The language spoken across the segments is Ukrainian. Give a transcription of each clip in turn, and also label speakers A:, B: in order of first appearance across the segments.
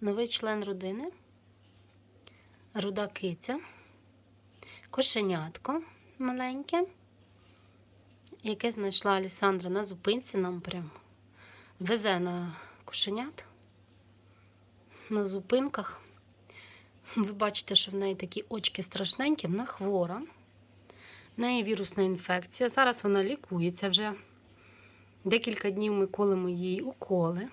A: новий член родини, руда киця, кошенятко маленьке, яке знайшла Алісандра на зупинці, нам прям везе на кошенят на зупинках. Ви бачите, що в неї такі очки страшненькі, вона хвора. В неї вірусна інфекція. Зараз вона лікується вже. Декілька днів ми колемо їй уколи.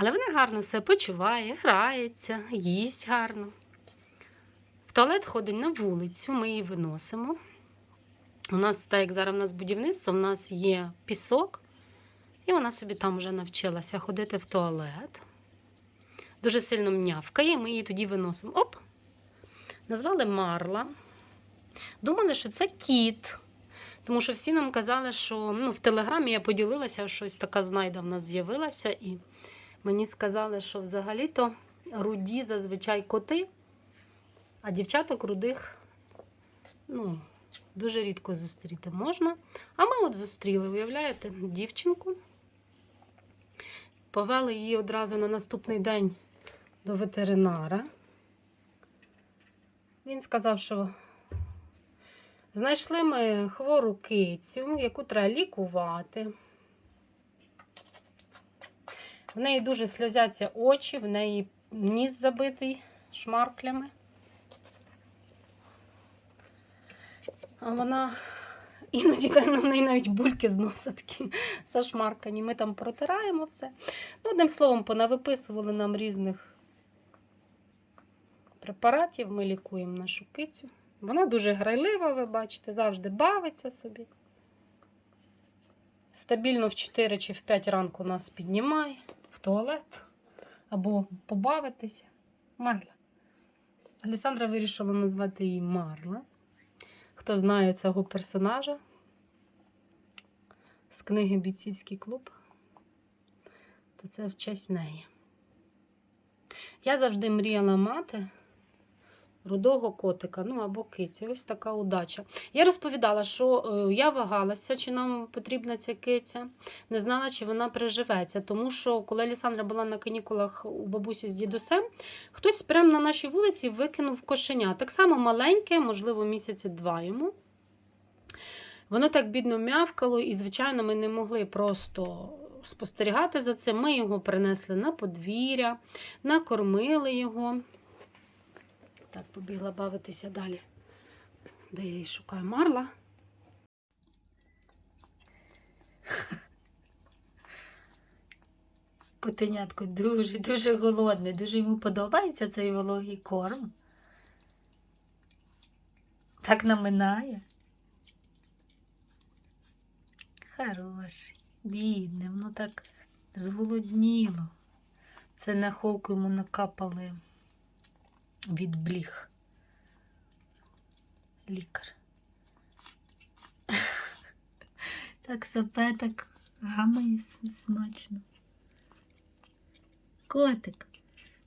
A: Але вона гарно все почуває, грається, їсть гарно. В туалет ходить на вулицю, ми її виносимо. У нас, так як зараз в нас будівництво, в нас є пісок, і вона собі там вже навчилася ходити в туалет. Дуже сильно мнявкає, ми її тоді виносимо. Оп! Назвали Марла. Думали, що це кіт. Тому що всі нам казали, що ну, в телеграмі я поділилася, щось така знайда в нас з'явилася, і мені сказали, що взагалі-то руді зазвичай коти, а дівчаток рудих ну, дуже рідко зустріти можна. А ми от зустріли, уявляєте, дівчинку. Повели її одразу на наступний день до ветеринара. Він сказав, що знайшли ми хвору кицю, яку треба лікувати. В неї дуже сльозяться очі, в неї ніс забитий шмарклями. А вона іноді в неї навіть бульки з носа такі зашмаркані. Ми там протираємо все. Ну, одним словом, понавиписували нам різних препаратів, ми лікуємо нашу кицю. Вона дуже грайлива, ви бачите, завжди бавиться собі. Стабільно в 4 чи в 5 ранку нас піднімає туалет або побавитися. Марла. Алісандра вирішила назвати її Марла. Хто знає цього персонажа з книги Бійцівський клуб, то це в честь неї. Я завжди мріяла мати рудого котика, ну або киці. Ось така удача. Я розповідала, що е, я вагалася, чи нам потрібна ця киця, не знала, чи вона приживеться. Тому що, коли Алісандра була на канікулах у бабусі з дідусем, хтось прямо на нашій вулиці викинув кошеня. Так само маленьке, можливо, місяці два йому. Воно так бідно м'явкало, і, звичайно, ми не могли просто спостерігати за цим. Ми його принесли на подвір'я, накормили його. Так, побігла бавитися далі. Де я її шукаю марла. Котенятко дуже-дуже голодне, дуже йому подобається цей вологий корм. Так наминає. Хороший, бідне, воно так зголодніло. Це на холку йому накапали від бліг. Лікар. Так сопе, так гамає смачно. Котик,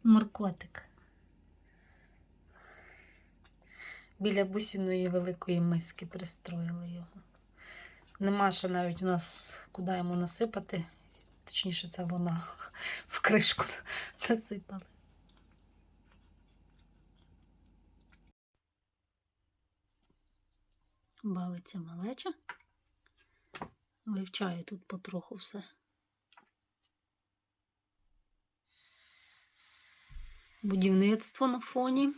A: моркотик. Біля бусіної великої миски пристроїли його. Нема ще навіть у нас куди йому насипати. Точніше, це вона в кришку насипала. Бавиться малеча. Вивчає тут потроху все. Будівництво на фоні.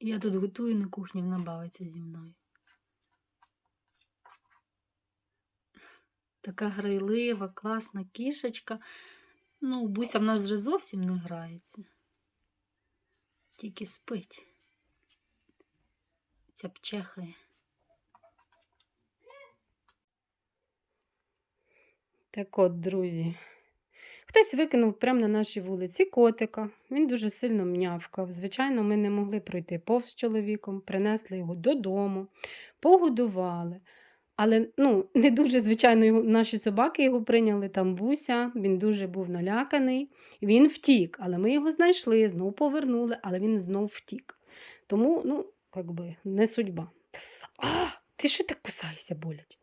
A: Я тут готую на кухні, вона бавиться зі мною. Така грайлива, класна кішечка. Ну, Буся в нас вже зовсім не грається. Тільки спить. Ця пчехає. Так от, друзі. Хтось викинув прямо на нашій вулиці котика. Він дуже сильно мнявкав. Звичайно, ми не могли пройти повз чоловіком, принесли його додому, погодували. Але ну, не дуже, звичайно, його, наші собаки його прийняли там буся, він дуже був наляканий. Він втік, але ми його знайшли, знову повернули, але він знов втік. Тому, ну, як би, не судьба. А, ти що так кусаєшся, болять?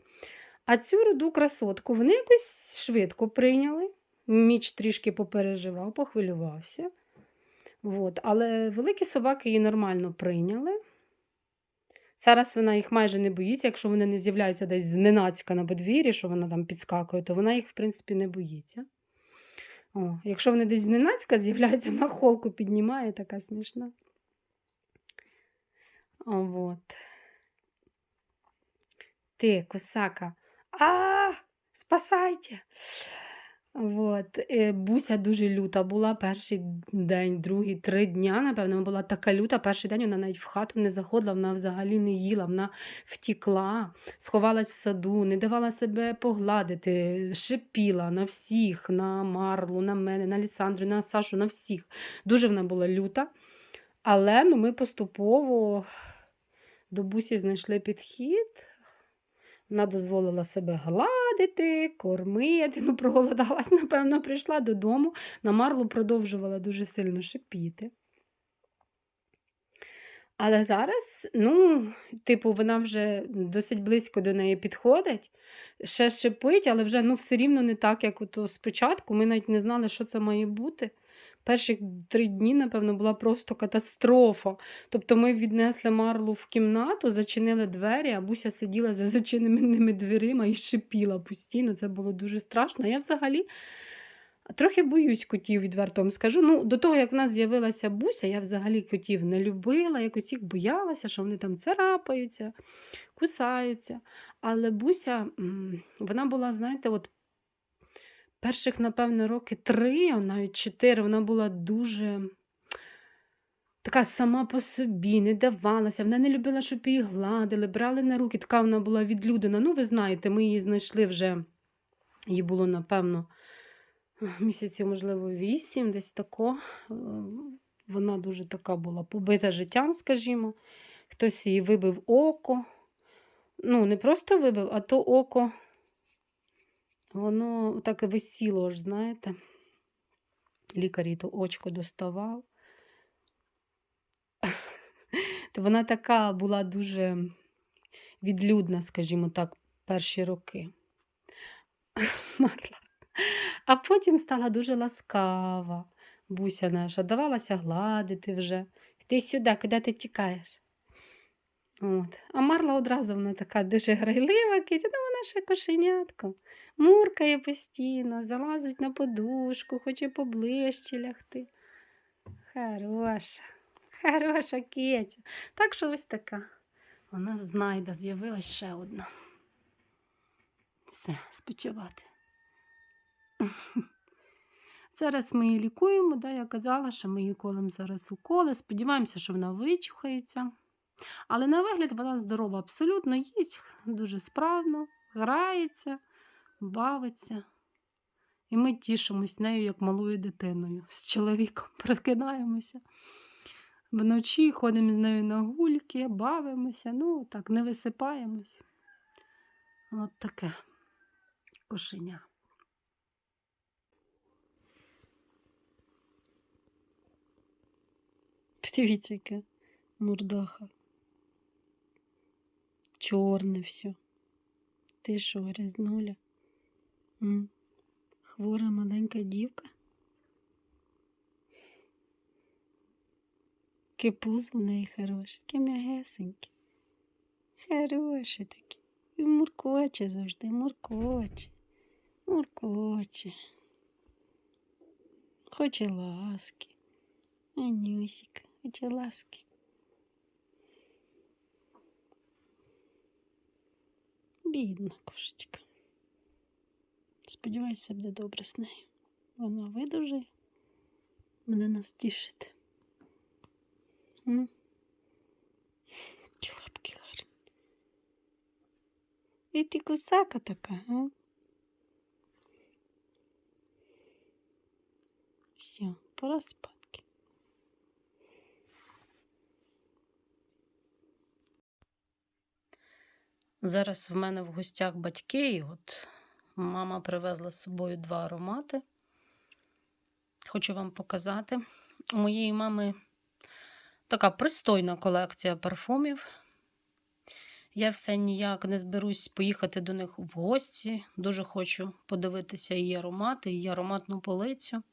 B: А цю руду красотку вони якось швидко прийняли. Міч трішки попереживав, похвилювався. От. Але великі собаки її нормально прийняли. Зараз вона їх майже не боїться, якщо вони не з'являються десь зненацька на подвір'ї, що вона там підскакує, то вона їх, в принципі, не боїться. О, якщо вони десь зненацька з'являються, вона холку піднімає, така смішна. О, вот. Ти, кусака. А, спасайте. Вот. е, Буся дуже люта була перший день, другий, три дня, напевно, була така люта. Перший день вона навіть в хату не заходила, вона взагалі не їла, вона втікла, сховалась в саду, не давала себе погладити, шипіла на всіх, на Марлу, на мене, на Лісандру, на Сашу, на всіх. Дуже вона була люта. Але ну, ми поступово до Бусі знайшли підхід. Вона дозволила себе гладити, кормити. Ну, проголодалась, напевно, прийшла додому. На Марлу продовжувала дуже сильно шипіти. Але зараз, ну, типу, вона вже досить близько до неї підходить, ще шипить, але вже ну, все рівно не так, як от спочатку. Ми навіть не знали, що це має бути. Перші три дні, напевно, була просто катастрофа. Тобто ми віднесли Марлу в кімнату, зачинили двері, а Буся сиділа за зачиненими дверима і шипіла постійно. Це було дуже страшно. Я взагалі трохи боюсь котів, відверто вам скажу. Ну, до того, як в нас з'явилася Буся, я взагалі котів не любила, якось їх боялася, що вони там царапаються, кусаються. Але Буся, вона була, знаєте, от перших, напевно, роки три, а навіть чотири, вона була дуже така сама по собі, не давалася. Вона не любила, щоб її гладили, брали на руки. Така вона була відлюдена. Ну, ви знаєте, ми її знайшли вже, їй було, напевно, місяців, можливо, вісім, десь тако. Е, Вона дуже така була побита життям, скажімо. Хтось їй вибив око. Ну, не просто вибив, а то око. Воно так і висіло, аж, знаєте. Лікар їй то очко доставав. То вона така була дуже відлюдна, скажімо так, перші роки. А потім стала дуже ласкава, буся наша, давалася гладити вже. Ти сюди, куди ти тікаєш? От. А Марла одразу вона така дуже грайлива, киця, ще кошенятко. Муркає постійно, залазить на подушку, хоче поближче лягти. Хороша, хороша киця. Так що ось така. Вона знайда, з'явилась ще одна. Все, спочивати. Зараз ми її лікуємо, да, я казала, що ми її колем зараз уколи. Сподіваємося, що вона вичухається. Але на вигляд вона здорова, абсолютно їсть дуже справно, грається, бавиться. І ми тішимось нею, як малою дитиною. З чоловіком прокидаємося. Вночі ходимо з нею на гульки, бавимося, ну так, не висипаємось. От таке кошеня. Подивіться, яке мурдаха. Чорне все. Ти що, грязнуля? М? Хвора маленька дівка. Яке пузо в неї хороше, таке м'ягесеньке. Хороше таке. І муркоче завжди, муркоче. Муркоче. Хоче ласки. Анюсіка, хоче ласки. Бідна кошечка. Сподіваюся, буде добре з нею. Вона видужає. Мене нас тішити. М? Які лапки гарні. І ти кусака така, а? Все, пора спадки. Зараз в мене в гостях батьки, і от мама привезла з собою два аромати. Хочу вам показати. У моєї мами така пристойна колекція парфумів.
A: Я все ніяк не зберусь поїхати до них в гості. Дуже хочу подивитися її аромати, її ароматну полицю.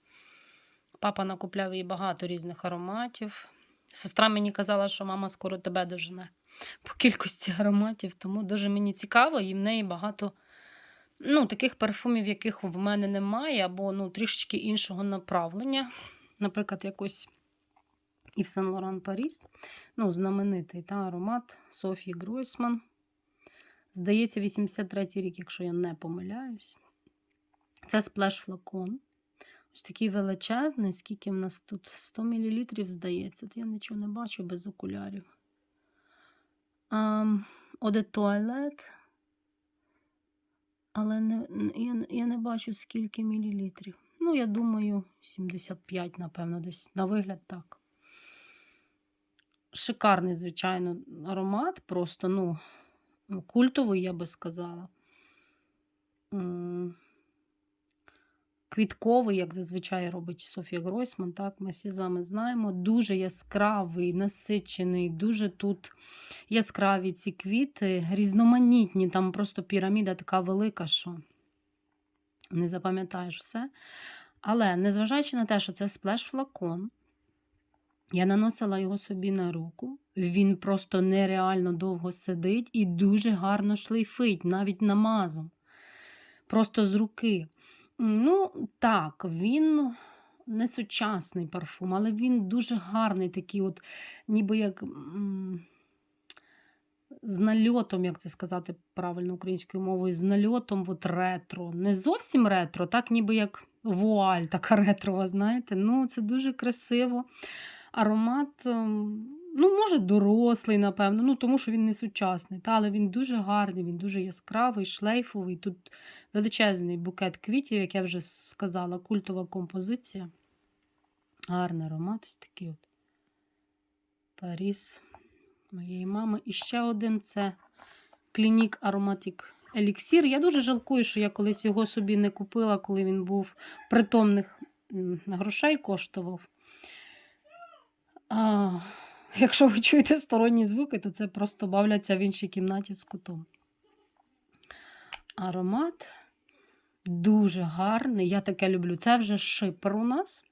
A: Папа накупляв їй багато різних ароматів. Сестра мені казала, що мама скоро тебе дожене по кількості ароматів, тому дуже мені цікаво, і в неї багато ну, таких парфумів, яких в мене немає, або ну, трішечки іншого направлення. Наприклад, якось Yves Saint Laurent Paris, ну, знаменитий та, аромат Софії Гройсман. Здається, 83-й рік, якщо я не помиляюсь. Це сплеш флакон. Ось такий величезний, скільки в нас тут 100 мл, здається. То я нічого не бачу без окулярів. Um, de Toilette. Але не, я, я не бачу, скільки мілілітрів. Ну, я думаю, 75, напевно, десь на вигляд так. Шикарний, звичайно, аромат, просто, ну, культовий, я би сказала. Квітковий, як зазвичай робить Софія Гройсман, так, ми всі з вами знаємо. Дуже яскравий, насичений, дуже тут яскраві ці квіти, різноманітні, там просто піраміда така велика, що не запам'ятаєш все. Але незважаючи на те, що це сплеш-флакон, я наносила його собі на руку. Він просто нереально довго сидить і дуже гарно шлейфить, навіть намазом. Просто з руки. Ну, так, він не сучасний парфум, але він дуже гарний, такий, от, ніби як м, з нальотом, як це сказати правильно українською мовою, з нальотом от ретро. Не зовсім ретро, так ніби як вуаль, така ретрова, знаєте. Ну, це дуже красиво. Аромат, ем, ну, може, дорослий, напевно, ну, тому що він не сучасний, та, але він дуже гарний, він дуже яскравий, шлейфовий. Тут величезний букет квітів, як я вже сказала, культова композиція. Гарний аромат, ось такий от. Паріс моєї мами. І ще один це Клінік Ароматик Еліксір. Я дуже жалкую, що я колись його собі не купила, коли він був притомних грошей коштував. А, якщо ви чуєте сторонні звуки, то це просто бавляться в іншій кімнаті з кутом. Аромат дуже гарний. Я таке люблю. Це вже шипер у нас.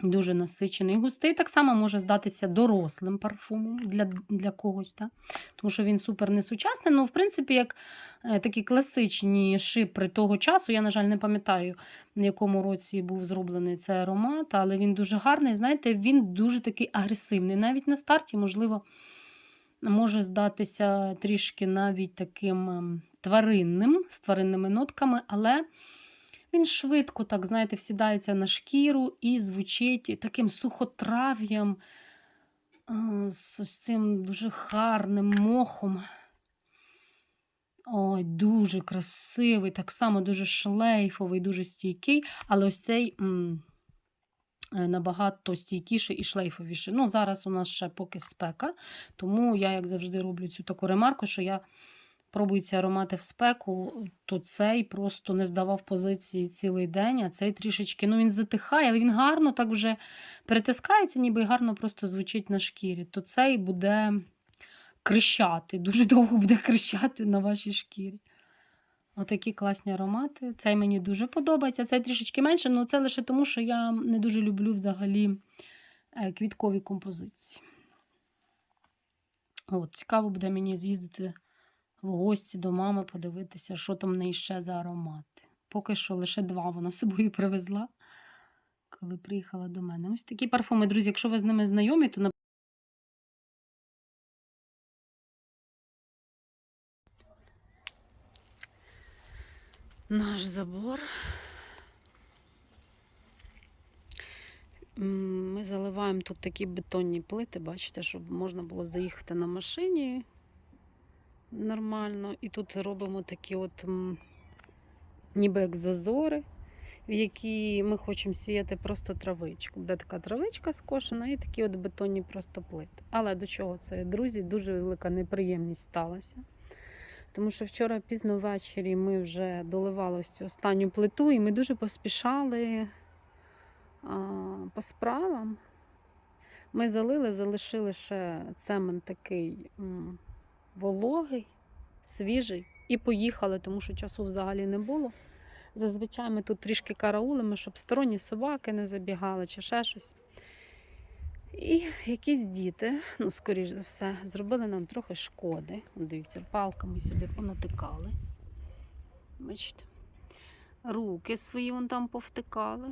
A: Дуже насичений, густий. Так само може здатися дорослим парфумом для, для когось, так? тому що він супер несучасний. Ну, в принципі, як е, такі класичні шипри того часу, я, на жаль, не пам'ятаю, в якому році був зроблений цей аромат, але він дуже гарний. Знаєте, він дуже такий агресивний. Навіть на старті, можливо, може здатися трішки навіть таким ем, тваринним, з тваринними нотками, але. Він швидко, так, знаєте, всідається на шкіру і звучить таким сухотрав'ям, з ось цим дуже гарним мохом. Ой, дуже красивий, так само дуже шлейфовий, дуже стійкий, але ось цей м, е, набагато стійкіший і шлейфовіший. Ну, зараз у нас ще поки спека, тому я, як завжди, роблю цю таку ремарку, що я пробую ці аромати в спеку, то цей просто не здавав позиції цілий день, а цей трішечки, ну він затихає, але він гарно так вже перетискається, ніби гарно просто звучить на шкірі. То цей буде крищати, дуже довго буде крищати на вашій шкірі. Отакі класні аромати. Цей мені дуже подобається. Цей трішечки менше, але це лише тому, що я не дуже люблю взагалі е, квіткові композиції. От, цікаво буде мені з'їздити в гості до мами подивитися, що там в неї ще за аромати. Поки що лише два вона собою привезла, коли приїхала до мене. Ось такі парфуми, друзі. Якщо ви з ними знайомі, то наш забор. Ми заливаємо тут такі бетонні плити, бачите, щоб можна було заїхати на машині нормально. І тут робимо такі от ніби як зазори, в які ми хочемо сіяти просто травичку. Буде така травичка скошена і такі от бетонні просто плити. Але до чого це, друзі, дуже велика неприємність сталася. Тому що вчора пізно ввечері ми вже доливали ось цю останню плиту, і ми дуже поспішали а, по справам. Ми залили, залишили ще цемент такий
B: вологий, свіжий. І поїхали, тому що часу взагалі не було. Зазвичай ми тут трішки караулимо, щоб сторонні собаки не забігали чи ще щось. І якісь діти, ну, скоріш за все, зробили нам трохи шкоди. Дивіться, палками сюди понатикали. Бачите? Руки свої вон там повтикали.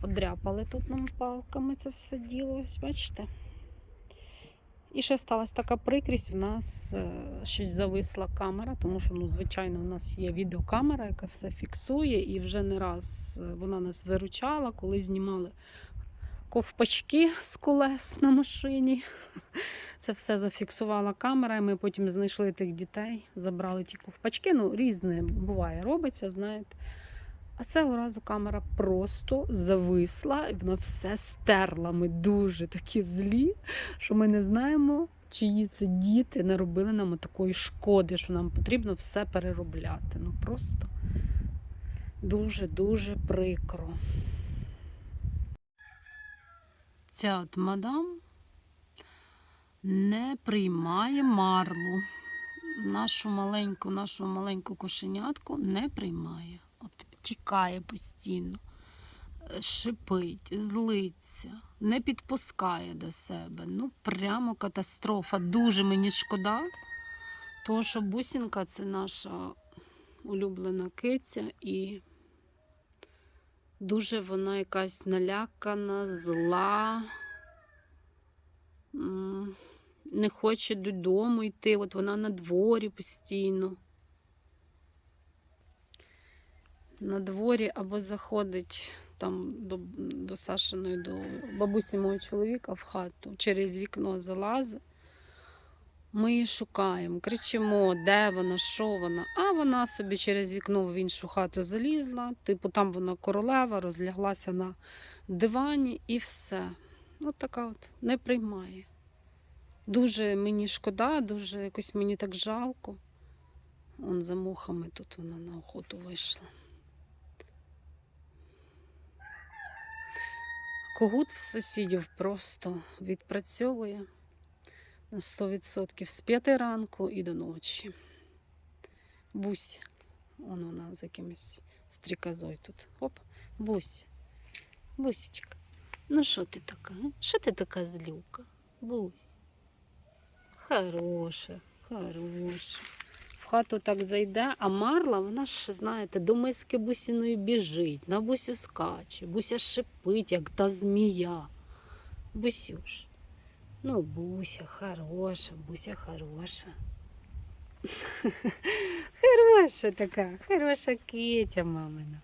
B: Подряпали тут нам палками це все діло, ось бачите. І ще сталася така прикрість, в нас е, щось зависла камера, тому що, ну, звичайно, в нас є відеокамера, яка все фіксує, і вже не раз е, вона нас виручала, коли знімали ковпачки з колес на машині. Це все зафіксувала камера, і ми потім знайшли тих дітей, забрали ті ковпачки. Ну, різне буває, робиться, знаєте. А цього разу камера просто зависла, і вона все стерла. Ми дуже такі злі, що ми не знаємо, чиї це діти наробили нам такої шкоди, що нам потрібно все переробляти. Ну просто дуже-дуже прикро. Ця от мадам не приймає марлу. Нашу маленьку, нашу маленьку кошенятку не приймає. От тікає постійно, е, шипить, злиться, не підпускає до себе. Ну, прямо катастрофа. Дуже мені шкода, тому що бусінка це наша улюблена киця і дуже вона якась налякана, зла. Не хоче додому йти, от вона на дворі постійно. На дворі або заходить там до, до Сашиної, до бабусі мого чоловіка в хату, через вікно залазить. Ми її шукаємо, кричимо, де вона, що вона. А вона собі через вікно в іншу хату залізла. Типу, там вона королева, розляглася на дивані і все. От така от не приймає. Дуже мені шкода, дуже якось мені так жалко. Он за мухами тут вона на охоту вийшла. Когут в сусідів просто відпрацьовує на 100% з 5 ранку і до ночі. Бусь. Вон вона з якимось стріказою тут. Оп, бусь. Бусічка. Ну що ти така? Що ти така злюка? Бусь. Хороша, хороша. Хату так зайде, а марла, вона ж, знаєте, до миски бусіної біжить, на бусю скаче, буся шипить, як та змія. Бусюш. Ну, буся хороша, буся хороша. Хороша така, хороша китя мамина.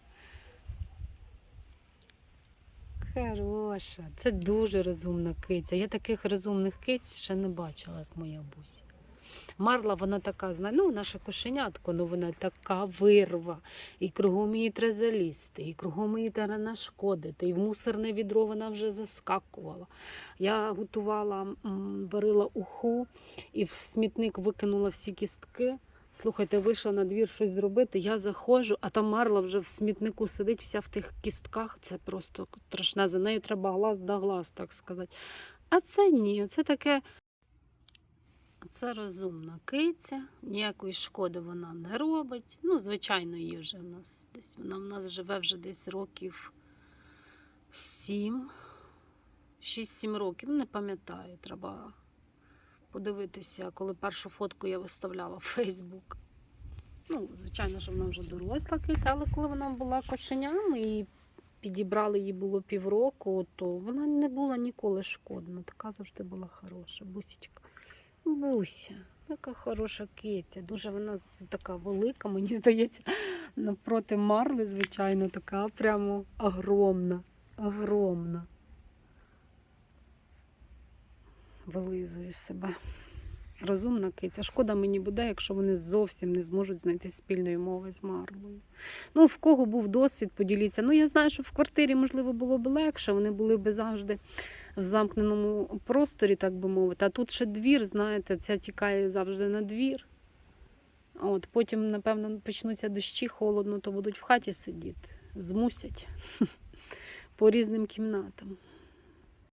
B: Хороша. Це дуже розумна киця. Я таких розумних киць ще не бачила, як моя буся. Марла, вона така, знає, ну, наша кошенятко, ну вона така вирва. І кругом її треба залізти, і кругом її треба нашкодити. І в мусорне відро вона вже заскакувала. Я готувала, варила уху і в смітник викинула всі кістки. Слухайте, вийшла на двір щось зробити. Я заходжу, а там Марла вже в смітнику сидить, вся в тих кістках. Це просто страшне. За нею треба глаз да глаз, так сказати. А це ні, це таке. Це розумна киця, ніякої шкоди вона не робить. Ну, звичайно, її вже в нас десь. Вона в нас живе вже десь років сім, 6-7 років, не пам'ятаю, треба подивитися, коли першу фотку я виставляла в Фейсбук. Ну, звичайно, що вона вже доросла киця, але коли вона була кошеням і підібрали їй було півроку, то вона не була ніколи шкодна. Така завжди була хороша. Бусічка. Буся, така хороша киця. Дуже вона така велика, мені здається, напроти Марли, звичайно, така прямо огромна. Огромна. Вилизує себе. Розумна киця. Шкода мені буде, якщо вони зовсім не зможуть знайти спільної мови з Марлою. Ну, в кого був досвід, поділіться. Ну, я знаю, що в квартирі, можливо, було б легше, вони були б завжди в замкненому просторі, так би мовити. А тут ще двір, знаєте, ця тікає завжди на двір. От, потім, напевно, почнуться дощі, холодно, то будуть в хаті сидіти. Змусять по різним кімнатам.